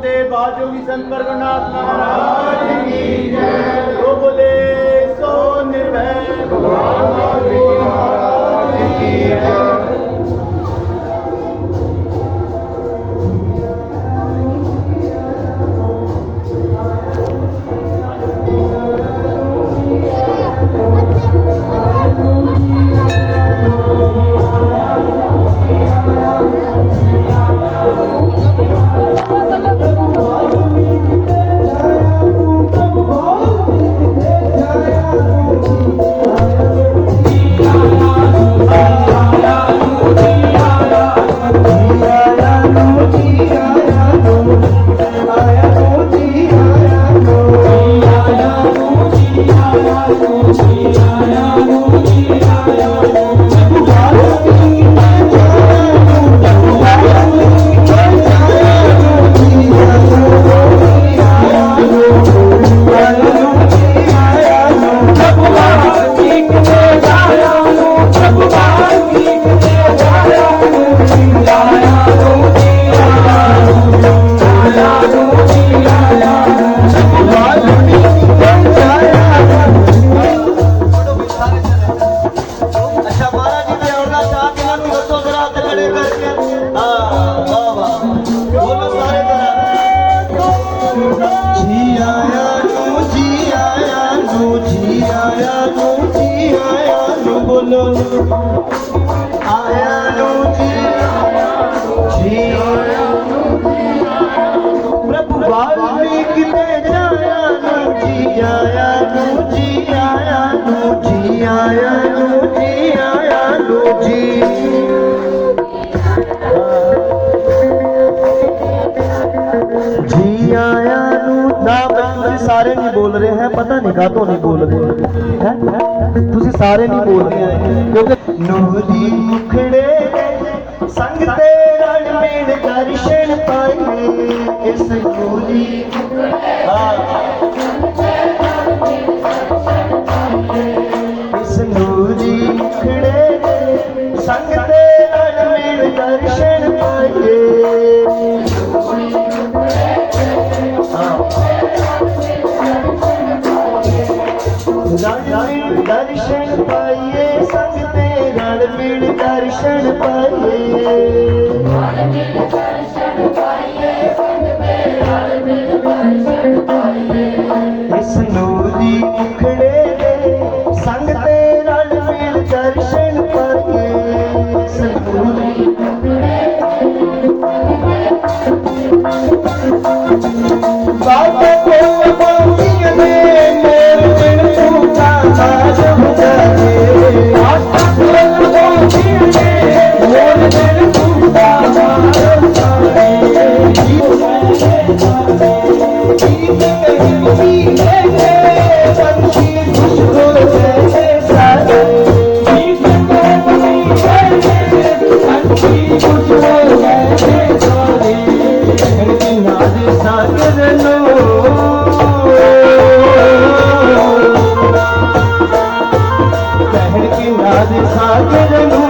ਦੇ ਬਾਜੋਗੀ ਸੰਤ ਪਰਗਨਾਥ ਮਹਾਰਾਜ ਕੀ ਜੈ ਜੋ। ਬੋਲੇ ਸੋ ਨਿਰਭੈ। ਭਗਵਾਨ ਵਾਹਿਗੁਰੂ ਮਹਾਰਾਜ ਕੀ ਜੈ। ਤੁਸੀਂ ਕਾਹਤੋਂ ਨਹੀਂ ਬੋਲਦੇ। ਹੈ? ਤੁਸੀਂ ਸਾਰੇ ਨਹੀਂ ਬੋਲਦੇ। ਕਿਉਂਕਿ ਨੂਰ ਮੁਖੜੇ ਸੰਗ ਤੇ ਰਣ ਮੇਲ ਦਰਸ਼ਨ ਪਾਈਏ। ਇਸ ਗੋਲੀ ਮੁਖੜੇ ਹਾਂ ਇਸ ਨੂਰ ਮੁਖੜੇ ਸੰਗ ਤੇ ਰਣ ਮੇਲ ਦਰਸ਼ਨ दर्शन पाइए इस नूर సాగరము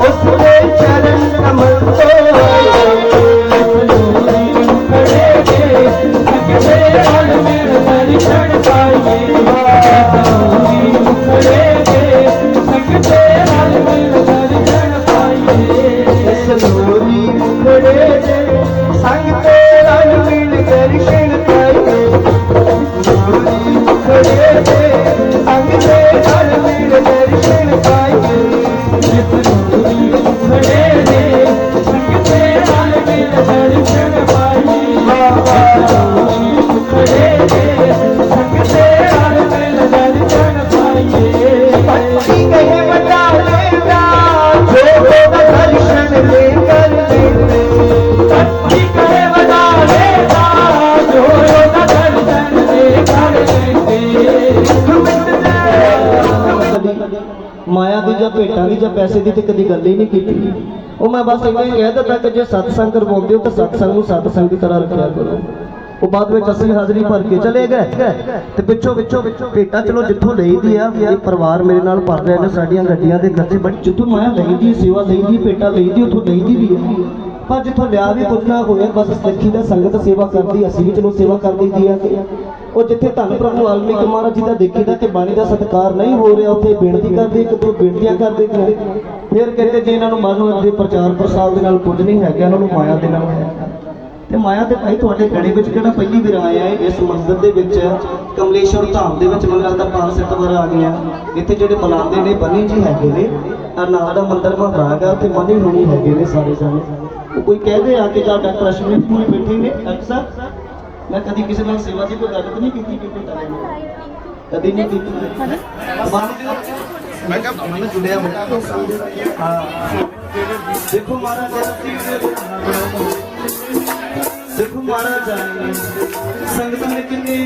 వసులే చరణమతో ਮੈਂ ਬਸ ਇੰਨਾ ਹੀ ਕਹਿ ਦਿੱਤਾ ਕਿ ਜੇ ਸਤਸੰਗ ਕਰਵਾਉਂਦੇ ਹੋ ਤਾਂ ਸਤਸੰਗ ਨੂੰ ਸਤਸੰਗ ਦੀ ਤਰ੍ਹਾਂ ਰੱਖਿਆ ਕਰੋ। ਉਹ ਬਾਅਦ ਵਿੱਚ ਅਸੀਂ ਹਾਜ਼ਰੀ ਭਰ ਕੇ ਚਲੇ ਗਏ। ਤੇ ਪਿੱਛੋਂ ਵਿੱਚੋਂ ਭੇਟਾ, ਚਲੋ ਜਿੱਥੋਂ ਲਈਦੀ ਆ, ਇਹ ਪਰਿਵਾਰ ਮੇਰੇ ਨਾਲ ਭਰ ਰਹੇ ਨੇ, ਸਾਡੀਆਂ ਗੱਡੀਆਂ ਦੇ ਖਰਚੇ ਬਟ ਜਿੱਥੋਂ ਮੈਂ ਲਈਦੀ ਸੇਵਾ ਲਈਦੀ ਭੇਟਾ ਲਈਦੀ ਉੱਥੋਂ ਲਈਦੀ ਵੀ ਆ। ਪਰ ਜਿੱਥੋਂ ਲਿਆ ਵੀ ਪੁੱਛਣਾ ਹੋਇਆ, ਬਸ ਸਿੱਖੀ ਦਾ ਸੰਗਤ ਸੇਵਾ ਕਰਦੀ, ਅਸੀਂ ਵੀ ਚਲੋ ਸੇਵਾ ਕਰਦੀ ਦਈਦੀ ਆ। ਉਹ ਜਿੱਥੇ ਧੰਨ ਪ੍ਰਭੂ ਵਾਲਮੀਕ ਮਹਾਰਾਜ ਜੀ ਦਾ ਦੇਖੀਦਾ ਕਿ ਬਾਣੀ ਦਾ ਸਤਿਕਾਰ ਨਹੀਂ ਹੋ ਰਿਹਾ, ਉੱਥੇ ਬੇਨਤੀ ਕਰਦੇ ਇੱਕ ਦੋ ਬੇਨਤੀਆਂ ਕਰਦੇ ਨੇ ਫਿਰ ਕਹਿੰਦੇ ਜੇ ਇਹਨਾਂ ਨੂੰ ਮਾਨੋ ਦੇ ਪ੍ਰਚਾਰ ਪ੍ਰਸਾਰ ਦੇ ਨਾਲ ਕੁਝ ਨਹੀਂ ਹੈਗਾ, ਇਹਨਾਂ ਨੂੰ ਮਾਇਆ ਦੇ ਨਾਲ ਤੇ ਮਾਇਆ ਤੇ ਭਾਈ ਤੁਹਾਡੇ ਗੜੇ ਵਿੱਚ ਕਿਹੜਾ ਪਹਿਲੀ ਵਾਰ ਆਇਆ ਹੈ? ਇਸ ਮੰਦਿਰ ਦੇ ਵਿੱਚ, ਕਮਲੇਸ਼ਵਰ ਧਾਮ ਦੇ ਵਿੱਚ ਮੰਗਲ ਦਾ ਪੰਜ ਸੱਤ ਵਾਰ ਆ ਗਿਆ। ਇੱਥੇ ਜਿਹੜੇ ਮਲਾਉਂਦੇ ਨੇ, ਬੰਨੀ ਜੀ ਹੈਗੇ ਨੇ ਆ ਨਾਲ ਦਾ ਮੰਦਿਰ ਮਹਾਰਾਜ ਆ, ਉੱਥੇ ਮੰਨੀ ਹੁਣੀ ਹੈਗੇ ਨੇ ਸਾਰੇ ਜਾਣੇ। ਉਹ ਕੋਈ ਕਹਦੇ ਆ ਕੇ ਜਾਂ ਡਾਕਟਰ ਅਸ਼ਵਨੀ ਪੂਰੀ ਬੈਠੇ ਨੇ? ਡਾਕਟਰ ਮੈਂ ਕਦੀ ਕਿਸੇ ਨਾਲ ਸੇਵਾ ਦੀ ਕੋਈ ਗੱਲ ਤਾਂ ਨਹੀਂ ਕੀਤੀ ਕਿ ਬੇਟਾ ਕਦੀ ਨਹੀਂ ਕੀਤੀ। ਮੈਂ ਕਿਹਾ ਮੈਨੂੰ ਜੁੜਿਆ ਹਾਂ। ਦੇਖੋ ਮਹਾਰਾਜ ਦੇਖੋ ਮਹਾਰਾਜ ਆਏ ਸੰਗਤਾਂ ਨੇ ਕਿੰਨੇ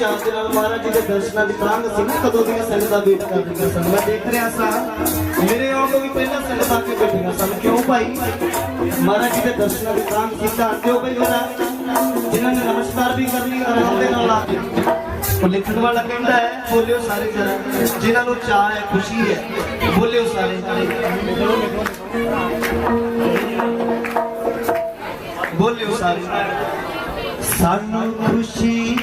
ਚਾਅ ਦੇ ਨਾਲ ਮਹਾਰਾਜ ਜੀ ਦੇ ਦਰਸ਼ਨਾਂ ਦੀ ਤਾਂਗ ਸੀ ਨਾ ਕਦੋਂ ਦੀਆਂ ਸੰਗਤਾਂ ਵੇਟ ਕਰਦੀਆਂ ਸਨ। ਮੈਂ ਦੇਖ ਰਿਹਾ ਸਾਂ ਮੇਰੇ ਆਉਣ ਤੋਂ ਵੀ ਪਹਿਲਾਂ ਸੰਗਤਾਂ ਕੇ ਬੈਠੀਆਂ ਸਨ। ਕਿਉਂ ਭਾਈ? ਮਹਾਰਾਜ ਜੀ ਦੇ ਦਰਸ਼ਨਾਂ ਦੀ ਤਾਂਗ ਸੀ ਤਾਂ ਕਿਉਂ ਭਾਈ ਜਰਾ ਜਿਨ੍ਹਾਂ ਨੇ ਨਮਸਕਾਰ ਵੀ ਕਰਨੀ ਆਰਾਮ ਦੇ ਨਾਲ ਆ ਕੇ। ਲਿਖਣ ਵਾਲਾ ਕਹਿੰਦਾ ਹੈ, ਬੋਲਿਓ ਸਾਰੇ ਜਰਾ ਜਿਨ੍ਹਾਂ ਨੂੰ ਚਾਹ ਹੈ, ਖੁਸ਼ੀ ਹੈ, ਬੋਲਿਓ ਸਾਰੇ ਬੋਲਿਓ ਸਾਰੇ ਸਾਨੂੰ ਖੁਸ਼ੀ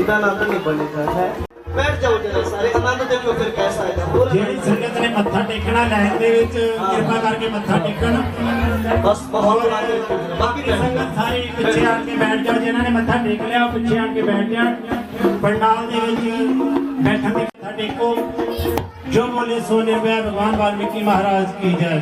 ਆ ਰਹੀ ਹੈ ਇਹਦਾ ਆਨੰਦ ਨਹੀਂ ਬਣੇਗਾ ਹੈ। ਬੈਠ ਜਾਓ ਜਰਾ ਸਾਰੇ ਆਨੰਦ ਦੇ ਲੋ ਫਿਰ ਕਹਿ ਸਕਦੇ ਹੋ। ਜਿਹੜੀ ਸੰਗਤ ਨੇ ਮੱਥਾ ਟੇਕਣਾ ਲਾਈਨ ਦੇ ਵਿੱਚ ਕਿਰਪਾ ਕਰਕੇ ਮੱਥਾ ਟੇਕਣ। ਬਸ ਬਹੁਤ ਆਨੰਦ ਬਾਕੀ ਬਾਕੀ ਬੈਠ ਸੰਗਤ ਸਾਰੀ ਪਿੱਛੇ ਆਣ ਕੇ ਬੈਠ ਜਾਓ ਜਿਨ੍ਹਾਂ ਨੇ ਮੱਥਾ ਟੇਕ ਲਿਆ ਉਹ ਪਿੱਛੇ ਆਣ ਕੇ ਬੈਠ ਜਾਣ। ਪੰਡਾਲ ਦੇ ਵਿੱਚ ਬੈਠਣ ਦੇ ਮੱਥਾ ਟੇਕੋ। ਜੋ ਬੋਲੇ ਸੋ ਨਿਰਭੈ ਭਗਵਾਨ ਵਾਲਮੀਕੀ ਮਹਾਰਾਜ ਕੀ ਜੈ।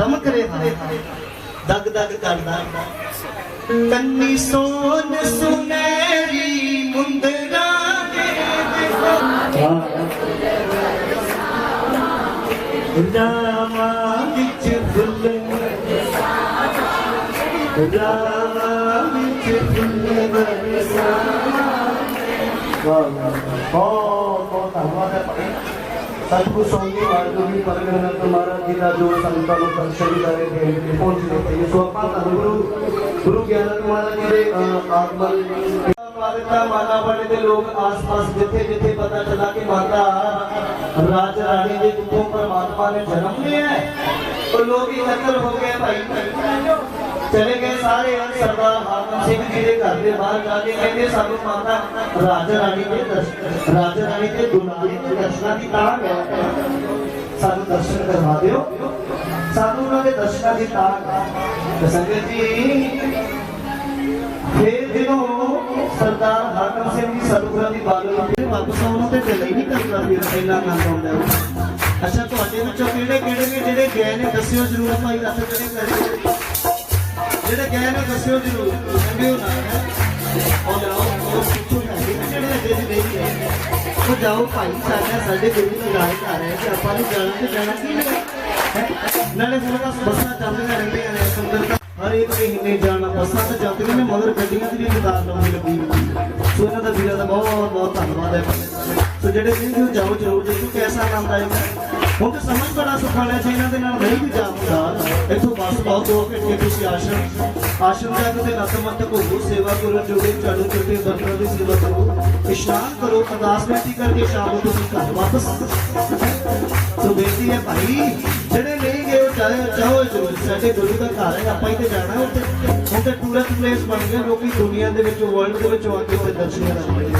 ਰਤਨ ਕਿੰਨਾ ਦਗ ਦਗ ਕਰਦਾ ਕੰਨੀ ਸੋਨ ਸੁਨਹਿਰੀ ਮੁੰਦਰਾ ਰਾਮਾ ਵਿੱਚ ਫੁੱਲ। ਰਾਮਾ ਵਿੱਚ ਫੁੱਲ ਬਰਸਾ ਬਹੁਤ ਬਹੁਤ ਧੰਨਵਾਦ ਹੈ ਭਾਈ। ਸਤਿਗੁਰ ਸੋਨੀ ਵਾਹਿਗੁਰੂ ਜੀ ਪਰਗਨੰਦ ਮਹਾਰਾਜ ਜੀ ਦਾ ਜੋ ਸੰਤਾਂ ਨੂੰ ਦਰਸ਼ਨ ਕਰੇ ਦੇ ਕੇ ਪਹੁੰਚ ਗਏ ਸੋ ਆਪਾਂ ਧੰਨਗੁਰੂ ਗੁਰੂ ਗਿਆਨਕ ਮਹਾਰਾਜ ਜੀ ਦੇ ਅਹ, ਆਗਮਨ ਮਾਤਾ ਮਾਤਾ ਬਣੇ ਦੇ ਲੋਕ ਆਸ-ਪਾਸ ਜਿੱਥੇ ਜਿੱਥੇ ਪਤਾ ਚੱਲਾ ਕਿ ਮਾਤਾ ਰਾਜ ਰਾਣੀ ਦੇ ਕੁੱਖੋਂ ਪਰਮਾਤਮਾ ਨੇ ਜਨਮ ਲਿਆ ਚਲੇ ਗਏ ਸਾਰੇ ਸਰਦਾਰ ਹਾਕਮ ਸਿੰਘ ਜੀ ਦੇ ਘਰ ਦੇ ਬਾਹਰ ਜਾ ਕੇ ਕਹਿੰਦੇ ਸਾਨੂੰ ਮਾਤਾ ਰਾਜ ਰਾਣੀ ਦੇ ਦਰਸ਼ਨ ਰਾਜ ਰਾਣੀ ਦੇ ਦੁਲਾਰੀ ਦੇ ਦਰਸ਼ਨਾਂ ਦੀ ਤਾਂਘ ਹੈ। ਸਾਨੂੰ ਦਰਸ਼ਨ ਕਰਵਾ ਦਿਓ। ਸਾਨੂੰ ਉਹਨਾਂ ਦੇ ਦਰਸ਼ਨਾਂ ਦੀ ਤਾਂਘ ਸੰਗਤ ਜੀ, ਫਿਰ ਜਦੋਂ ਸਰਦਾਰ ਹਾਕਮ ਸਿੰਘ ਜੀ ਸਤਿਗੁਰਾਂ ਦੀ ਬਾਣੀ ਨੂੰ ਵਾਪਸ ਆਉਣ ਤੇ ਚਲੇ ਹੀ ਨਹੀਂ ਕਰਦਾ ਫਿਰ ਇੰਨਾ ਆਨੰਦ ਆਉਂਦਾ ਅੱਛਾ, ਤੁਹਾਡੇ ਵਿੱਚੋਂ ਕਿਹੜੇ ਕਿਹੜੇ ਨੇ ਜਿਹੜੇ ਗਏ ਨੇ? ਦੱਸਿਓ ਜਰੂਰ ਭਾਈ ਹੱਥ ਜਿਹੜੇ ਕਰੇ ਜਿਹੜੇ ਗਏ ਨੇ ਦੱਸਿਓ ਜਰੂਰ ਕਹਿੰਦੇ ਹੋ ਨਾ ਉਹ ਜਾਓ, ਉਹ ਪੁੱਛੋ ਨਾ ਜਿਹੜੇ ਅਜੇ ਵੀ ਨਹੀਂ ਗਏ। ਉਹ ਜਾਓ ਭਾਈ, ਸਾਡਾ ਸਾਡੇ ਗੁਰੂ ਦਾ ਰਾਜ ਘਰ ਹੈ ਕਿ ਆਪਾਂ ਨੂੰ ਜਾਣਾ ਤੇ ਜਾਣਾ ਕੀ ਹੈ? ਨਾਲੇ ਥੋੜਾ ਬੱਸਾਂ ਚੱਲਦੀਆਂ ਰਹਿੰਦੀਆਂ ਨੇ ਸੁੰਦਰਤਾ ਹਰ ਇੱਕ ਮਹੀਨੇ ਜਾਣਾ, ਬੱਸਾਂ ਤਾਂ ਜਾਂਦੀਆਂ ਨੇ, ਮਗਰ ਗੱਡੀਆਂ ਦੀ ਵੀ ਕਤਾਰ ਲਾਉਣੀ ਲੱਗੀ ਸੋ ਇਹਨਾਂ ਦਾ ਵੀਰਾਂ ਦਾ ਬਹੁਤ ਬਹੁਤ ਧੰਨਵਾਦ ਹੈ ਸੋ ਜਿਹੜੇ ਸਿੰਘ ਜਾਓ ਜਰੂਰ ਦੇਖੋ ਕੈਸਾ ਆਨੰਦ ਆਏਗਾ ਹੁਣ ਤਾਂ ਸਮਝ ਬੜਾ ਸੁਖਾਣਾ ਸੀ, ਇਹਨਾਂ ਦੇ ਨਾਲ ਨਹੀਂ ਵੀ ਜਾ ਇੱਥੋਂ ਬੱਸ ਬਹੁਤ ਦੋ ਘੰਟੇ ਤੁਸੀਂ ਆਸ਼ਰਮ ਆਸ਼ਰਮ ਜਾ ਕੇ ਤੇ ਨਤਮਸਤਕ ਸੇਵਾ ਕਰੋ ਜੋੜੇ ਚਾਲੂ ਚੁੱਕੇ ਬਰਤਨ ਦੀ ਸੇਵਾ ਕਰੋ। ਇਸ਼ਨਾਨ ਕਰੋ, ਅਰਦਾਸ ਬੇਨਤੀ ਕਰਕੇ ਸ਼ਾਮ ਨੂੰ ਤੁਸੀਂ ਘਰ ਵਾਪਸ ਸੋ ਬੇਨਤੀ ਹੈ ਭਾਈ, ਜਿਹੜੇ ਨਹੀਂ ਗਏ, ਉਹ ਚਾਹੇ ਚਾਹੋ ਜਰੂਰ। ਸਾਡੇ ਗੁਰੂ ਦਾ ਘਰ ਹੈ, ਆਪਾਂ ਹੀ ਤੇ ਜਾਣਾ ਉੱਥੇ। ਹੁਣ ਤੇ ਟੂਰਿਸਟ ਪਲੇਸ ਬਣ ਗਏ ਲੋਕੀ ਦੁਨੀਆ ਦੇ ਵਿੱਚ ਵਰਲਡ ਦੇ ਵਿੱਚ ਆ ਕੇ ਉੱਥੇ ਦਰਸ਼ਨ ਕਰਦੇ ਨੇ।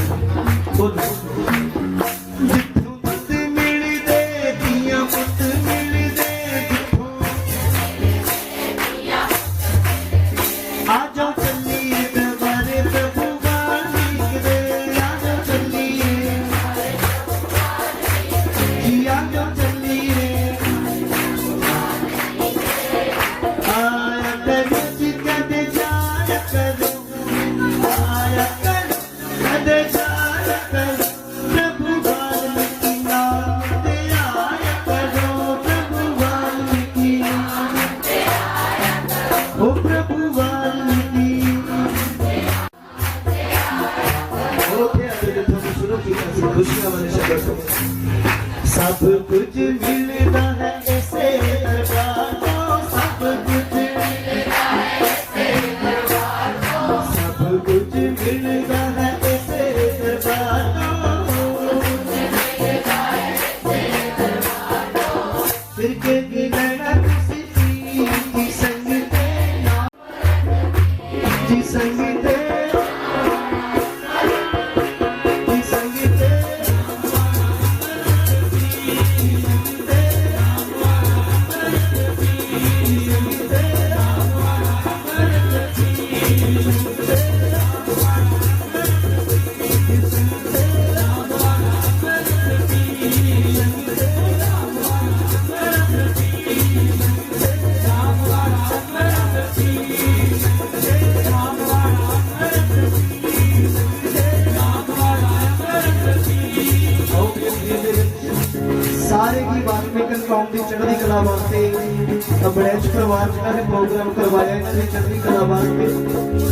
ਕੁਝ ਕਲਾ ਵਾਸਤੇ ਅਬੜੈਚ ਪਰਿਵਾਰ ਜਿਨ੍ਹਾਂ ਨੇ ਪ੍ਰੋਗਰਾਮ ਕਰਵਾਇਆ, ਇਹਨਾਂ ਦੀ ਚੜ੍ਹਦੀ ਕਲਾ ਵਾਸਤੇ।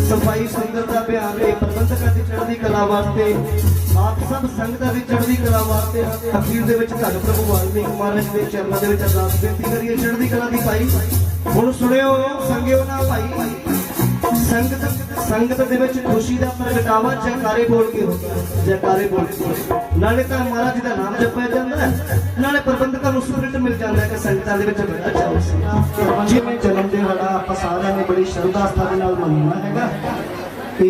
ਸਫ਼ਾਈ ਸੁੰਦਰਤਾ ਅਭਿਆਨ ਦੇ ਪ੍ਰਬੰਧਕਾਂ ਦੀ ਚੜ੍ਹਦੀ ਕਲਾ ਵਾਸਤੇ, ਆਪ ਸਭ ਸੰਗਤਾਂ ਦੀ ਚੜ੍ਹਦੀ ਕਲਾ ਵਾਸਤੇ ਅਖੀਰ ਦੇ ਵਿੱਚ ਧੰਨ ਪ੍ਰਭੂ ਵਾਲਮੀਕ ਮਹਾਰਾਜ ਦੇ ਚਰਨਾਂ ਦੇ ਵਿੱਚ ਅਰਦਾਸ ਬੇਨਤੀ ਕਰੀਏ, ਚੜ੍ਹਦੀ ਕਲਾ ਦੀ ਭਾਈ। ਹੁਣ ਸੁਣਿਓ, ਸੰਗਿਓ ਨਾ ਭਾਈ। ਸੰਗਤ ਸੰਗਤ ਦੇ ਵਿੱਚ ਖੁਸ਼ੀ ਦਾ ਪ੍ਰਗਟਾਵਾ ਜੈਕਾਰੇ ਬੋਲ ਕੇ ਹੁੰਦਾ ਜੈਕਾਰੇ ਬੋਲ ਕੇ ਨਾਲੇ ਤਾਂ ਮਹਾਰਾਜ ਦਾ ਨਾਮ ਜਪਿਆ ਜਾਂਦਾ ਨਾਲੇ ਪ੍ਰਬੰਧਕਾਂ ਨੂੰ ਸਪਿਰਿਟ ਮਿਲ ਜਾਂਦਾ ਕਿ ਸੰਗਤਾਂ ਦੇ ਵਿੱਚ ਬੜਾ ਚਾਅ ਸੀ ਜਿਵੇਂ ਜਨਮ ਦਿਨ ਸਾਡਾ, ਆਪਾਂ ਸਾਰਿਆਂ ਨੇ ਬੜੀ ਸ਼ਰਧਾ ਆਸਥਾ ਦੇ ਨਾਲ ਮਨਾਉਣਾ ਹੈਗਾ। ਤੇ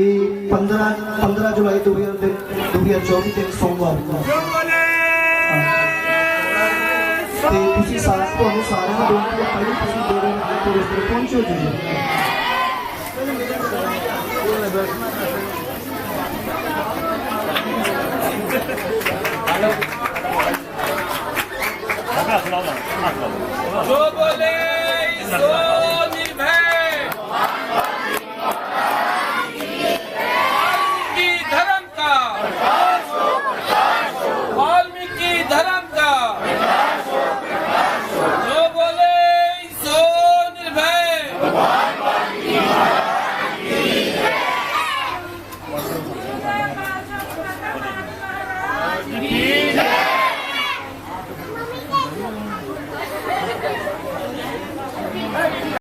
15 15 ਜੁਲਾਈ 2024 ਤੇ ਸੋਮਵਾਰ ਨੂੰ ਤੇ ਤੁਸੀਂ ਸਾਰੇ ਤੁਹਾਨੂੰ ਸਾਰਿਆਂ ਨੂੰ ਬੇਨਤੀ ਤੁਸੀਂ ਦੋ ਦਿਨ ਪਹੁੰਚੋ ਜੀ ください。